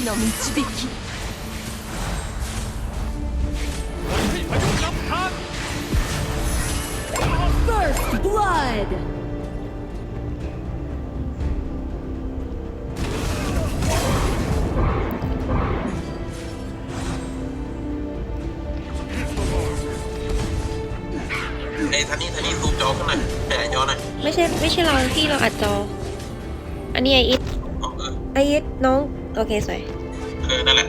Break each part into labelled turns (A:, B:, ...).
A: 蛇の導き
B: ให้พายุนำทาง
A: First blood
C: ไอ้ท่านี้ท่านี้ซูมจอขึ้นหน่อยแชร์จอหน่อย
D: ไม่ใช่ไม่ใช่เราที่เราอัดจอ อันนี้ไออิท
C: อ๋อเออ
D: ไออิทน้อง โอเคสวย
C: เ ออนั่นแหละ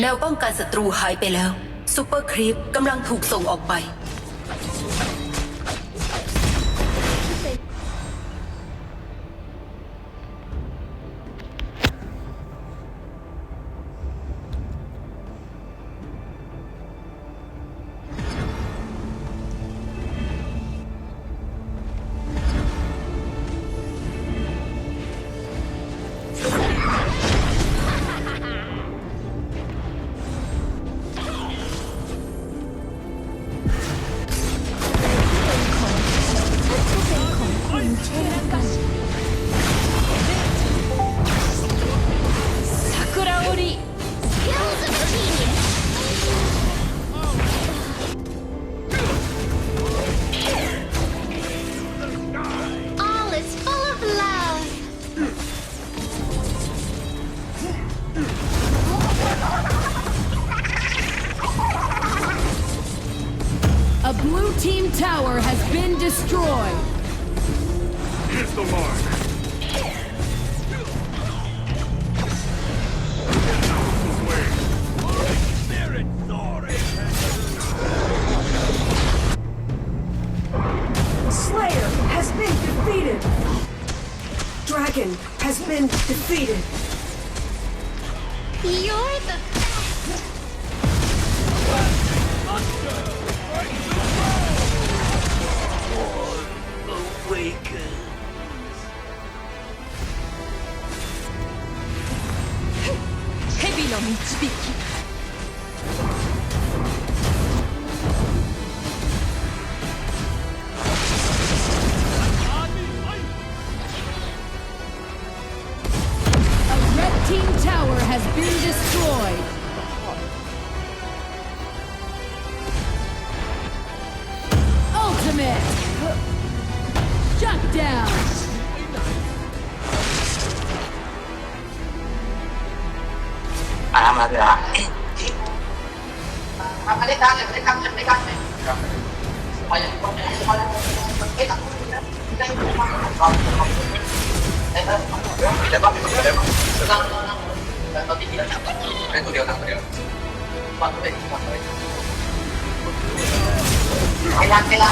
E: แนวป้องกันศัตรูหายไปแล้วซูเปอร์ครีปกำลังถูกส่งออกไป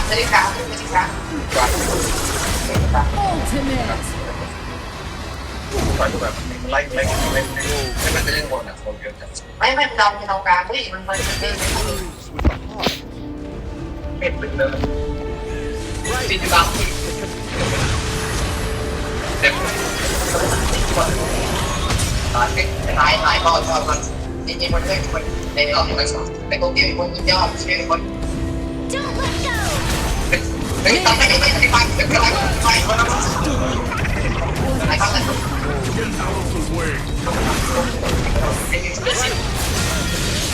F: ได้การไม่ใช่การ
G: Ultimate.
H: ปล่อยแบบไล่ไล่ไล่ให้มันไม่เล่นบอลอะคนเยอะจัง
F: ไม่ไม่เราเราการเฮ้ยมันมันเป็น
H: เป็ดเป็นเนื้อ
F: สิ่งที่บางที่
H: เต็ม
F: ตอนเป็นหายหายก็ก็มันจริง hai hai thôi thôi thôi đi đi mình đây mình đây là mình đây cô kia mình cho mình mình Đấy,
B: tao thấy cái này phải,
F: đừng có lại, phải thôi nó. Lại bắt lại.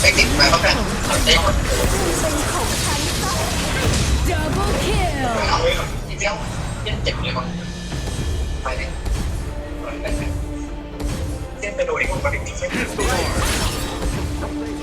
F: Cái tiếp mà bắt ra. Đây.
G: Double kill.
F: Tiếp theo, nhân chỉnh rồi con. ไปเลยเส้นไปโดนไอ้คนมาดิ
B: Hit the mark.
G: A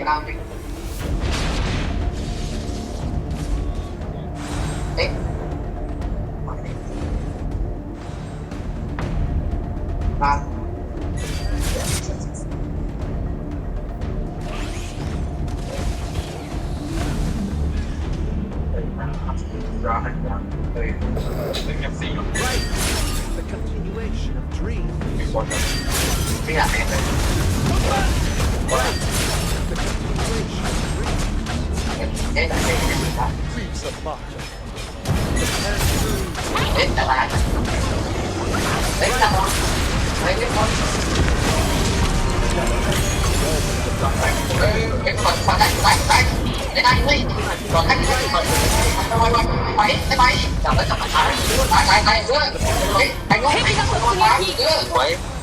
F: 给他们推
B: Creeps of
F: March.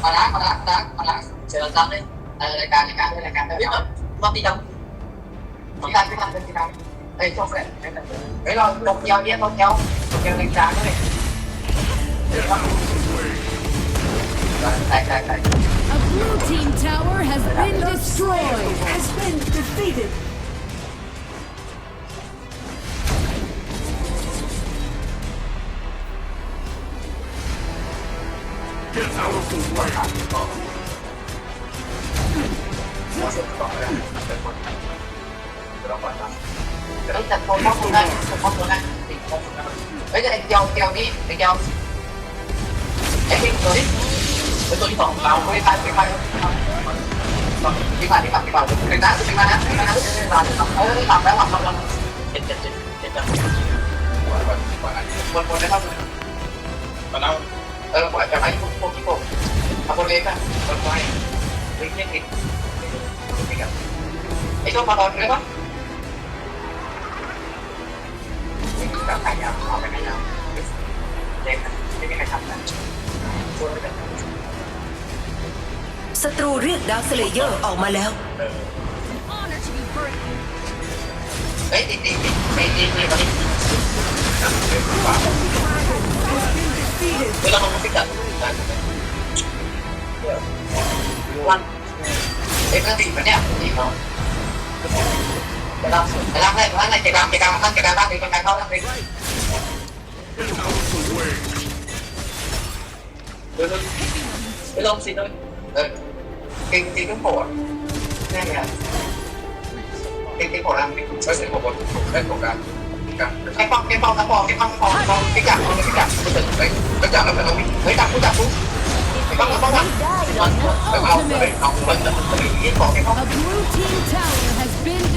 F: Mà đá, mà đá, mà đá, mà đá Chờ lần tăm đi Đây là càng, đây là càng, đây là càng Biết rồi, mất đi đâu chúng ta cứ tăng lên tăng đây cho phép. Đấy là độc nhau nhé độc nhau độc nhau đánh giá cái này
G: A blue team tower has been destroyed.
I: Has been defeated.
B: Get out of the way!
F: เฮ้ยแต่เข้าโทรได้โทรเข้าโทรได้เฮ้ยแต่ไอ้เดียวเดียวนี่ไอ้เดียวไอ้ที่ตัวนี้เป็นตัวที่สองเราไม่ไปไม่ไปที่ผ่านที่ผ่านที่ผ่านเป็นนะเป็นมานะเป็นมานะเออหลับแล้วหลับหลับหลับเจ็ดเจ็ดเจ็ดเจ็ดบนบนได้ครับ
H: มาแล้ว
F: เออปล่อยจะไปพวกพวกที่พวกทำบนเล็กอะบนไฟเล็กเล็กเล็กไอ้ช่วมาตอนนี้ปะ แบบขายาวเอาไปขายาวเล็กไม่มีใครทำนะช่วยไม่ได้
J: ศัตรูเรียกดาวสเลเยอร์ออกมาแล้ว
K: Honor to be brave.
F: เฮ้ยตีตีตีตีตีตีดิ
I: Defeated.
F: เวลามันพิกัดวันเอ็กซ์ตีมันเนี่ยตีเขาจะรับจะรับได้ร้านาะ chạy băng chạy băng này băng này chạy băng chạy băng băng chạy băng băng
B: đi con băng băng đi
F: đưa lên xin thôi kinh kinh nước phổ này là kinh kinh phổ làm cái cũng sẽ phổ một cái phổ cả cái phong cái phong cái phong cái phong cái phong cái phong cái chạm cái chạm cái chạm đấy
H: cái chạm nó phải không cái chạm cái chạm cũng cái phong cái phong cái phong cái phong cái phong cái phong cái
F: phong cái phong cái phong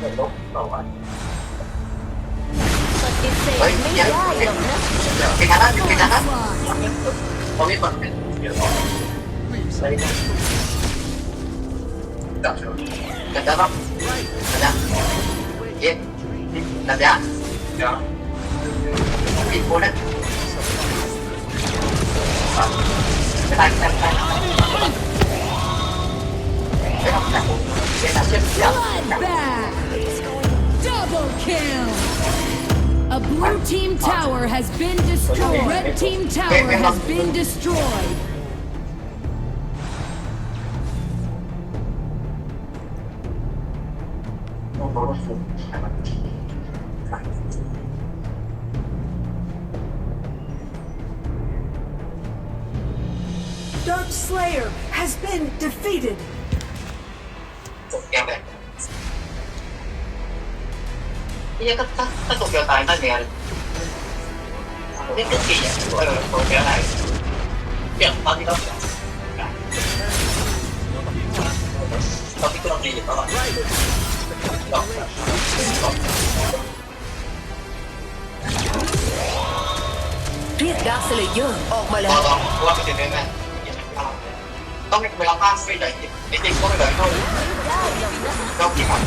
F: ไม่ลบต่อไป
I: ปฏิเสธไม่ได้หรอกนะ
F: ไปทางนั้นไปทางนั้นเพราะมีคนเป็นเดี๋ยวรอไปนะจับเชือกจับจับจับเย็นจับยาจับปิดโบนะไปไปไปไปไปทำแบบผมไปทำเชือกยา
G: ว The blue team tower has been destroyed. Red team tower has been destroyed.
I: Dark Slayer has been defeated.
F: ที่ก็ถ้าตกเกียวตายนั่เนี่ยนี่ก็เกี่ยวเออตกเกียวตายเกี่ยวตอนที่เราตอนที่เราดีอยู่ตลอดตอน
J: เรียกดาร์คเลเยอร์ออกมาแล้ว
F: ว่าเป็นยังไงต้องเวลาภาคไม่ได้ไม่ได้ก็ไม่ได้เท่าเท่ากี่ครั้ง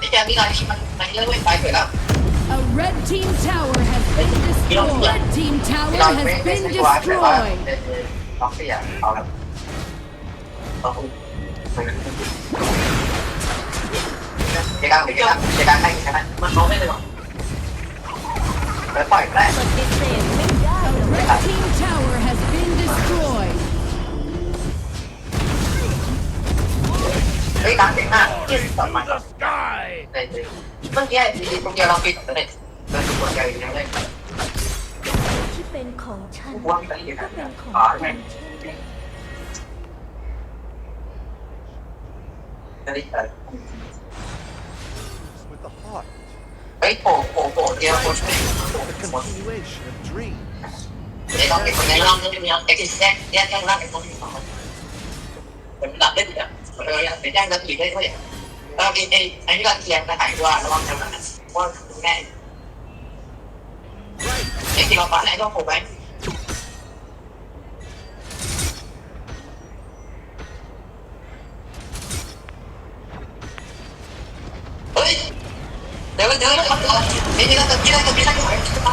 F: นี่การที่มันมันเริ่มไปเกิดแล้ว
G: A red team tower has been destroyed. Red team tower
F: เรา
G: has
F: ไม่ไม่
G: been
F: ใช่ว่าแต่ว่า
G: destroyed.
F: ล็อกเสียเอาแล้วเอาคุณเจ๊ดังเจ๊ดังเจ๊ดังให้ใช่ไหมมันเขาไม่เลยหรอแล้วปล่อยได้
I: ปฏิเสธไม่ได้
G: A red team tower has been destroyed.
F: เฮ้ยดังเก่งมากเก่งต่อมา
B: Die!
F: เฮ้ย เมื่อกี้ดีตรงเดียวเราปิดเลยเราดูตัวใหญ่ยังได้
I: ที่เป็นของฉัน
F: ว่าไม่ได้ยิน
I: ก็เป็นของ
F: อ๋อ
I: คุ
F: ไม่
I: ณ
F: จะได้
B: With the heart,
F: เฮ้ยโผล่โผล่โผล่เดียวโผล่ช่วยโผล่
B: the
F: หมด
B: continuation of dreams.
F: ไอ้ต้องเป็นคนในร่างนี่มีไอ้ที่แยกแยกแยกร่างไอ้ต้องมีสองเป็นหลักเล่นเนี่ยเออไปแจ้งกันอีกได้ด้วย แล้วไอ้ไอ้ไอ้ที่เราเทียนนะหายตัวระวังจำนะว่าง่ายไอ้ที่เราฝันไอ้ต้องโผล่ไปเฮ้ยเดี๋ยวเดี๋ยวเดี๋ยวไอ้นี่เราจะกินอะไรจะกินอะไร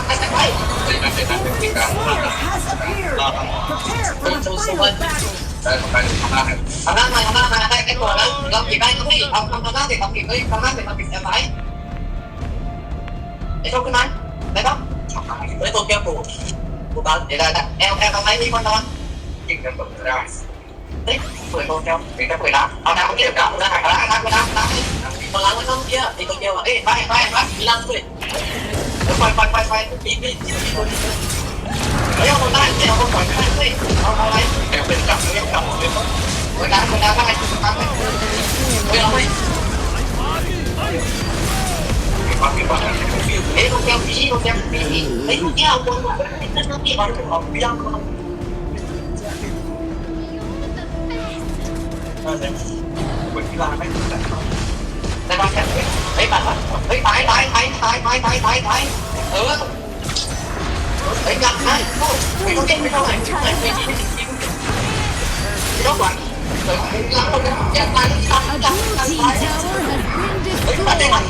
F: ไปไปไป
I: Slayer has appeared prepare for the final battle
F: ทำหน้ามาทำหน้ามาได้ไอ้ตัวนั้นเราปิดได้ก็ไม่ทำทำหน้าเสร็จทำปิดเฮ้ยทำหน้าเสร็จทำปิดเสียไหมไอ้โชคขึ้นไหมได้ปะไอ้ตัวแก้วปูปูตาเดี๋ยวได้แอลแอลทำไมมีคนนอนยิงกันแบบได้เฮ้ยเปิดตัวแก้วปิดก็เปิดละเอาน้ำเกี่ยวกับน้ำหายละน้ำน้ำน้ำตอนหลังมันต้องเกี่ยวไอ้ตัวแก้วอะเอ้ยไปไปไปมีลังด้วยไปไปไปไปปีนปีนปีนปีน เฮ้ยเอาคนบ้านเฮ้ยเอาคนก่อนบ้านเฮ้ยเอาเอาอะไรแกเป็นกลับเรียกกลับเลยครับคนดังคนดังบ้านคนดังเลยเฮ้ยเอาไปความเป็นความเฮ้ยลูกแก้วพี่ลูกแก้วพี่เฮ้ยลูกแก้วคนนั่นลูกพี่เอาของพี่ยังน่าจะเหมือนที่ร้านไม่ถูกแต่เขาได้บ้านแค่เฮ้ยบัตรเฮ้ยตายตายตายตายตายตายตายเออ ไอ้กลับมาโอ้ยเขาเก่งไปเท่าไหร่ไม่ไม่ไม่ต้อไหวังหลังคนนั้นอย่าไายตายตายตายตายไอ้มาได้
G: ห
F: วัง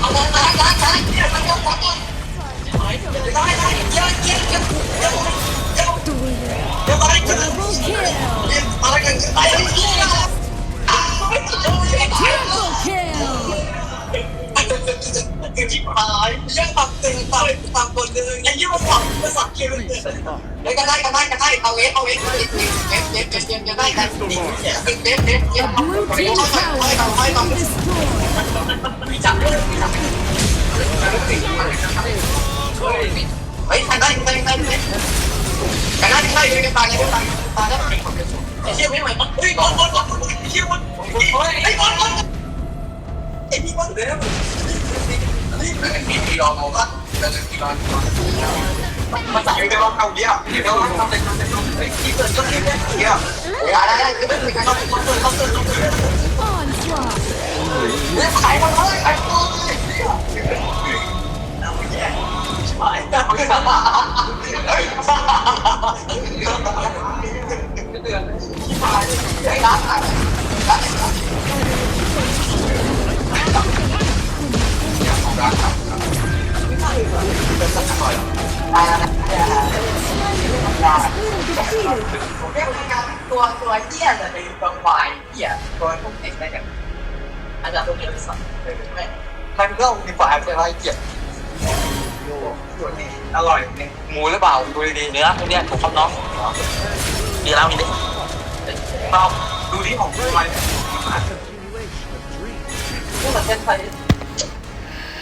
F: เอาเลยไายตายตายอย่าตายอย่าตายตาไตายเยอะเยอะเยอไเยอะเยอะ
G: เยอะอะไรกั
F: นอะไรกันอะไรกัน เลยเฮ้ยกันได้กันได้กันได้เอาเวฟเอาเวฟเอาเวฟเวฟเวฟเวฟเวฟกันได้กันเวฟเวฟเวฟเวฟ
G: A blue team tower has been destroyed.
F: มีจับด้วยมีจับเฮ้ยกันได้กันได้กันได้กันได้กันได้กันได้กันตายกันตายตายแล้วไอ้เชี่ยไม่ไหวมั้งเฮ้ยบอลบอลบอลไอ้เชี่ยบอลไอ้บอลบอลไอ้พี่บอลเดี๋ยว
H: มีที่รอเอาละแล้วที่รอ
F: มาใส่ไปลองเอาเยี่ยมเดี๋ยวทำเป็นทำเป็นทำเป็นที่เกิดก็เยี่ยเยี่ยมอะไรอะไรคือไม่มีการเข้าเข้าเกินเข้าเกินเข้าเกิน
G: Onslaught.
F: เรื่องขายมันเลยขายตัวเลยไปไอ้ร้าน เร้านร้านตัวตัวเหี้ยจะเป็นตัวควายเหี้ยตัวพวกเด็กได้กันอาจารย์ต้องเรียนสัตว์ไม่มันก็มีฝ่ายเป็นอะไรเกียรติตัวนี้อร่อยเนี่ยหมูหรือเปล่าดูดีเนื้อพวกเนี้ยถูกครับน้องดีแล้วมีดิเปล่าดูที่ของผู้ชายนี่มันเป็นไทย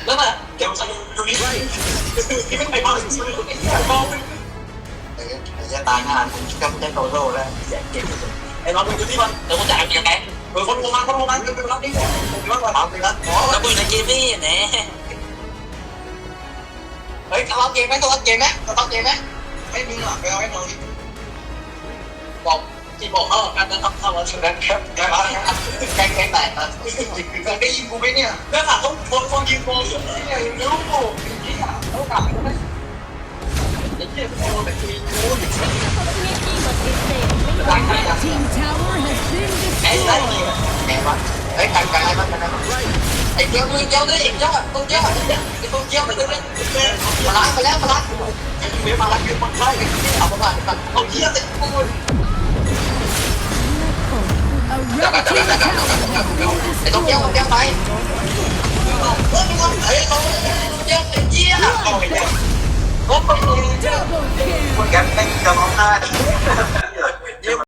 F: แล้วน่ะเก็บใจดูนี่ที่ไม่ไปบ้านซื้อไอ้เหี้ยบ้า ไอ้จะตายงานผมก็ไม่ได้โตโต้แล้วเสียเก่งไอ้เราดูที่มันเดี๋ยวผมจ่ายยังไงเออคนโทรมาคนโทรมาเดี๋ยวไปรับนี่ผมว่าว่าทำไปแล้วแล้วกูอยู่ในเกมนี่แน่เฮ้ยเราเกมไหมตัวเกมไหมเราเกมไหมไม่มีหรอกไปเอาให้น้องบอกที่บอกเขาการจะทำทำอะไรชนะแค่แค่อะไรแค่แค่แต่แต่ได้ยินกูไหมเนี่ยแล้วถาต้องคนคนยิงกูเนี่ยยังรู้กูนี่อะต้องกลับไปไอ้เจ้าโอ้แต่กูกู
G: Red Team tower has been destroyed.
F: Đấy, tặng cả hai con này Ê, kêu đi, kêu đi, kêu, tôi kêu, tôi kêu mày tôi đi
G: Mà lái, mà lái, mà lái
F: Nếu mà lái kêu con trai, cái
G: nào
F: mà lái, không chia tình vui Đâu, đâu, đâu, đâu, đâu, đâu, đâu, đâu Ê, tôi kêu, tôi kêu mày Ê, tôi kêu, tôi kêu, tôi chia Ôi,
G: Double kill!
F: Một gắn đánh cầm ông ta